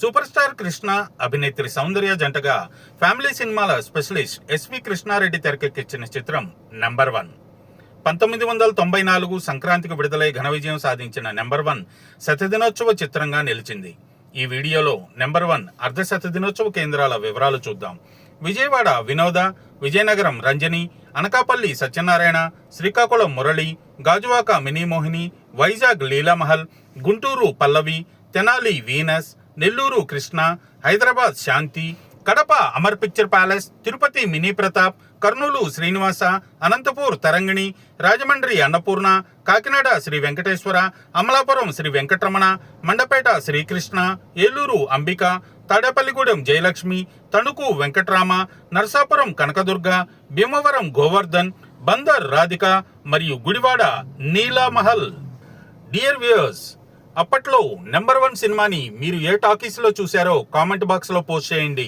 Super star Krishna అభినేత్రి సౌందర్య జంటగా family సినిమాల స్పెషలిస్ట్ ఎస్వి కృష్ణారెడ్డి తెరకెక్కించిన చిత్రం నెంబర్ వన్. పంతొమ్మిది వందల తొంభై నాలుగు సంక్రాంతికి విడుదలై ఘన విజయం సాధించిన నెంబర్ వన్ శతదినోత్సవ చిత్రంగా నిలిచింది. ఈ వీడియోలో నెంబర్ వన్ అర్ధ శతదినోత్సవ కేంద్రాల వివరాలు చూద్దాం. Vijayawada Vinoda Vizianagaram Ranjani Anakapalli Satyanarayana Srikakulam Murali Gajuwaka Minimohini Vizag Leelamahal Guntur Pallavi Tenali Venus Nellore Krishna Hyderabad Shanti Kadapa Amar picture palace Tirupati mini Pratap Kurnool Srinivasa Anantapur Tarangini Rajahmundry Annapurna Kakinada Sri Venkateswara Amalapuram Sri Venkataramana Mandapeta Srikrishna Eluru Ambika Tadepalligudem Jayalakshmi Tanuku Venkatrama Narsapur Kanakadurga Bhimavaram Govardhan Bandar Radhika మరియు Gudivada నీలామహల్. Dear viewers అప్పట్లో number one సినిమాని మీరు ఏ టాకీస్లో చూశారో comment బాక్స్లో post చేయండి.